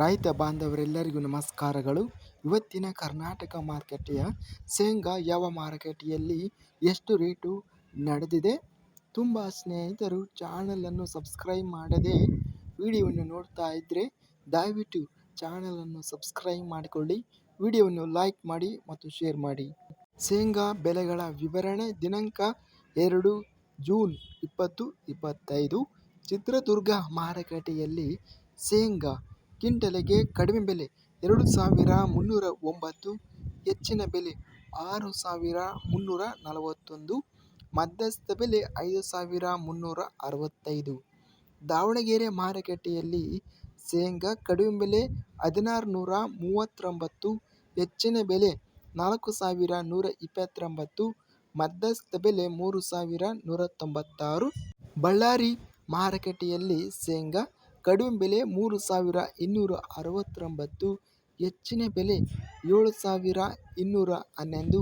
ರೈತ ಬಾಂಧವರೆಲ್ಲರಿಗೂ ನಮಸ್ಕಾರಗಳು. ಇವತ್ತಿನ ಕರ್ನಾಟಕ ಮಾರುಕಟ್ಟೆಯ ಶೇಂಗಾ ಯಾವ ಮಾರುಕಟ್ಟೆಯಲ್ಲಿ ಎಷ್ಟು ರೇಟು ನಡೆದಿದೆ? ತುಂಬ ಸ್ನೇಹಿತರು ಚಾನಲನ್ನು ಸಬ್ಸ್ಕ್ರೈಬ್ ಮಾಡದೆ ವಿಡಿಯೋವನ್ನು ನೋಡ್ತಾ ಇದ್ದರೆ ದಯವಿಟ್ಟು ಚಾನಲನ್ನು ಸಬ್ಸ್ಕ್ರೈಬ್ ಮಾಡಿಕೊಳ್ಳಿ. ವಿಡಿಯೋವನ್ನು ಲೈಕ್ ಮಾಡಿ ಮತ್ತು ಶೇರ್ ಮಾಡಿ. ಶೇಂಗಾ ಬೆಲೆಗಳ ವಿವರಣೆ ದಿನಾಂಕ ಎರಡು ಜೂನ್ ಇಪ್ಪತ್ತು ಇಪ್ಪತ್ತೈದು. ಚಿತ್ರದುರ್ಗ ಮಾರುಕಟ್ಟೆಯಲ್ಲಿ ಶೇಂಗಾ ಕ್ವಿಂಟಲಿಗೆ ಕಡಿಮೆ ಬೆಲೆ ಎರಡು ಸಾವಿರ ಮುನ್ನೂರ ಒಂಬತ್ತು, ಹೆಚ್ಚಿನ ಬೆಲೆ ಆರು ಸಾವಿರ ಮುನ್ನೂರ ನಲವತ್ತೊಂದು, ಮಧ್ಯಸ್ಥ ಬೆಲೆ ಐದು ಸಾವಿರ ಮುನ್ನೂರ ಅರವತ್ತೈದು. ದಾವಣಗೆರೆ ಮಾರುಕಟ್ಟೆಯಲ್ಲಿ ಶೇಂಗಾ ಕಡಿಮೆ ಬೆಲೆ ಹದಿನಾರು ನೂರ ಮೂವತ್ತೊಂಬತ್ತು, ಹೆಚ್ಚಿನ ಬೆಲೆ ನಾಲ್ಕು ಸಾವಿರ ನೂರ ಇಪ್ಪತ್ತೊಂಬತ್ತು, ಮಧ್ಯಸ್ಥ ಬೆಲೆ ಮೂರು ಸಾವಿರ ನೂರ ತೊಂಬತ್ತಾರು. ಬಳ್ಳಾರಿ ಮಾರುಕಟ್ಟೆಯಲ್ಲಿ ಶೇಂಗಾ ಕಡಿಮೆ ಬೆಲೆ ಮೂರು ಸಾವಿರ ಇನ್ನೂರ ಅರವತ್ತೊಂಬತ್ತು, ಹೆಚ್ಚಿನ ಬೆಲೆ ಏಳು ಸಾವಿರ ಇನ್ನೂರ ಹನ್ನೊಂದು,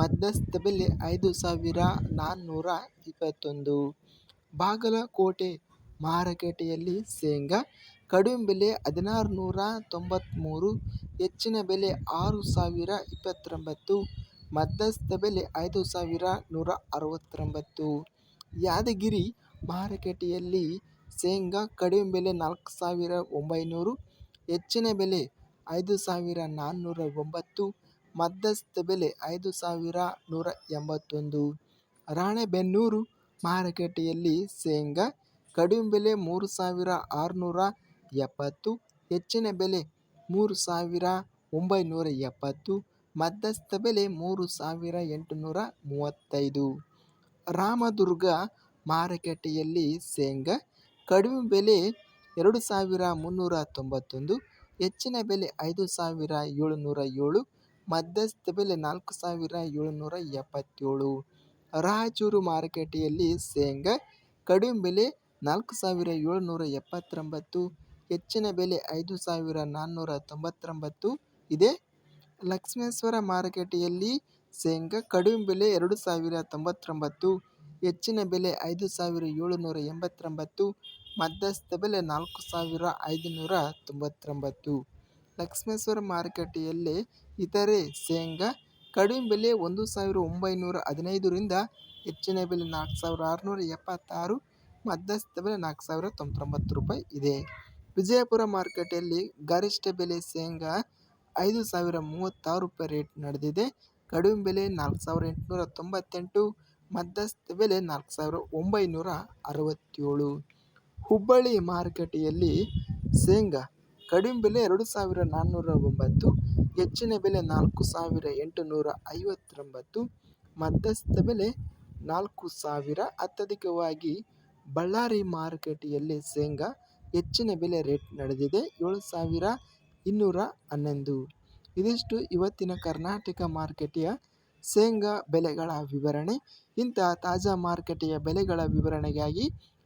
ಮಧ್ಯಸ್ಥ ಬೆಲೆ ಐದು ಸಾವಿರ ನಾನ್ನೂರ ಇಪ್ಪತ್ತೊಂದು. ಬಾಗಲಕೋಟೆ ಮಾರುಕಟ್ಟೆಯಲ್ಲಿ ಶೇಂಗಾ ಕಡಿಮೆ ಬೆಲೆ ಹದಿನಾರು ನೂರ ತೊಂಬತ್ತ್ಮೂರು ಹೆಚ್ಚಿನ ಬೆಲೆ ಆರು ಸಾವಿರ ಇಪ್ಪತ್ತೊಂಬತ್ತು, ಮಧ್ಯಸ್ಥ ಬೆಲೆ ಐದು ಸಾವಿರ ನೂರ ಅರವತ್ತೊಂಬತ್ತು. ಯಾದಗಿರಿ ಮಾರುಕಟ್ಟೆಯಲ್ಲಿ ಶೇಂಗಾ ಕಡಿಮೆ ಬೆಲೆ ನಾಲ್ಕು ಸಾವಿರ ಒಂಬೈನೂರು, ಹೆಚ್ಚಿನ ಬೆಲೆ ಐದು ಸಾವಿರ ನಾನ್ನೂರ ಒಂಬತ್ತು, ಮಧ್ಯಸ್ಥ ಬೆಲೆ ಐದು ಸಾವಿರ ನೂರ ಎಂಬತ್ತೊಂದು. ರಾಣೆಬೆನ್ನೂರು ಮಾರುಕಟ್ಟೆಯಲ್ಲಿ ಶೇಂಗಾ ಕಡಿಮೆ ಬೆಲೆ ಮೂರು ಸಾವಿರ ಆರುನೂರ ಎಪ್ಪತ್ತು, ಹೆಚ್ಚಿನ ಬೆಲೆ ಮೂರು ಸಾವಿರ ಒಂಬೈನೂರ ಎಪ್ಪತ್ತು, ಮಧ್ಯಸ್ಥ ಬೆಲೆ ಮೂರು ಸಾವಿರ ಎಂಟುನೂರ ಮೂವತ್ತೈದು. ರಾಮದುರ್ಗ ಮಾರುಕಟ್ಟೆಯಲ್ಲಿ ಶೇಂಗಾ ಕಡಿಮೆ ಬೆಲೆ ಎರಡು ಸಾವಿರ ಮುನ್ನೂರ ತೊಂಬತ್ತೊಂದು ಹೆಚ್ಚಿನ ಬೆಲೆ ಐದು ಸಾವಿರ ಏಳುನೂರ ಏಳು ಮಧ್ಯಸ್ಥ ಬೆಲೆ ನಾಲ್ಕು ಸಾವಿರ ಏಳುನೂರ ಎಪ್ಪತ್ತೇಳು ರಾಯಚೂರು ಮಾರುಕಟ್ಟೆಯಲ್ಲಿ ಶೇಂಗಾ ಕಡಿಮೆ ಬೆಲೆ ನಾಲ್ಕು ಸಾವಿರ ಏಳುನೂರ ಎಪ್ಪತ್ತೊಂಬತ್ತು ಹೆಚ್ಚಿನ ಬೆಲೆ ಐದು ಸಾವಿರ ನಾನ್ನೂರ ತೊಂಬತ್ತೊಂಬತ್ತು ಇದೆ ಲಕ್ಷ್ಮೇಶ್ವರ ಮಾರುಕಟ್ಟೆಯಲ್ಲಿ ಶೇಂಗಾ ಕಡಿಮೆ ಬೆಲೆ ಎರಡು ಸಾವಿರ ತೊಂಬತ್ತೊಂಬತ್ತು, ಹೆಚ್ಚಿನ ಬೆಲೆ ಐದು ಸಾವಿರ ಏಳುನೂರ ಎಂಬತ್ತೊಂಬತ್ತು ಮಧ್ಯಸ್ಥ ಬೆಲೆ ನಾಲ್ಕು ಸಾವಿರ ಐದುನೂರ ತೊಂಬತ್ತೊಂಬತ್ತು. ಲಕ್ಷ್ಮೇಶ್ವರ ಮಾರುಕಟ್ಟೆಯಲ್ಲಿ ಇತರೆ ಶೇಂಗಾ ಕಡಿಮೆ ಬೆಲೆ ಒಂದು ಸಾವಿರ ಒಂಬೈನೂರ ಹದಿನೈದರಿಂದ ಹೆಚ್ಚಿನ ಬೆಲೆ ನಾಲ್ಕು ಸಾವಿರ ಆರುನೂರ ಎಪ್ಪತ್ತಾರು, ಮಧ್ಯಸ್ಥ ಬೆಲೆ ನಾಲ್ಕು ಸಾವಿರ ತೊಂಬತ್ತೊಂಬತ್ತು ರೂಪಾಯಿ ಇದೆ. ವಿಜಯಪುರ ಮಾರುಕಟ್ಟೆಯಲ್ಲಿ ಗರಿಷ್ಠ ಬೆಲೆ ಶೇಂಗಾ ಐದು ಸಾವಿರ ಮೂವತ್ತಾರು ರೂಪಾಯಿ ರೇಟ್ ನಡೆದಿದೆ. ಕಡಿಮೆ ಬೆಲೆ ನಾಲ್ಕು ಸಾವಿರ ಎಂಟುನೂರ ತೊಂಬತ್ತೆಂಟು, ಮಧ್ಯಸ್ಥ ಬೆಲೆ ನಾಲ್ಕು ಸಾವಿರ ಒಂಬೈನೂರ ಅರವತ್ತೇಳು. ಹುಬ್ಬಳ್ಳಿ ಮಾರುಕಟ್ಟೆಯಲ್ಲಿ ಶೇಂಗಾ ಕಡಿಮೆ ಬೆಲೆ ಎರಡು ಸಾವಿರ ನಾನ್ನೂರ ಒಂಬತ್ತು, ಹೆಚ್ಚಿನ ಬೆಲೆ ನಾಲ್ಕು ಸಾವಿರ ಎಂಟುನೂರ ಐವತ್ತೊಂಬತ್ತು, ಮಧ್ಯಸ್ಥ ಬೆಲೆ ನಾಲ್ಕು ಸಾವಿರ. ಅತ್ಯಧಿಕವಾಗಿ ಬಳ್ಳಾರಿ ಮಾರುಕಟ್ಟೆಯಲ್ಲಿ ಶೇಂಗಾ ಹೆಚ್ಚಿನ ಬೆಲೆ ರೇಟ್ ನಡೆದಿದೆ, ಏಳು ಸಾವಿರ ಇನ್ನೂರ ಹನ್ನೊಂದು. ಇದಿಷ್ಟು ಇವತ್ತಿನ ಕರ್ನಾಟಕ ಮಾರುಕಟ್ಟೆಯ ಶೇಂಗಾ ಬೆಲೆಗಳ ವಿವರಣೆ. ಇಂತಹ ತಾಜಾ ಮಾರುಕಟ್ಟೆಯ ಬೆಲೆಗಳ ವಿವರಣೆಗಾಗಿ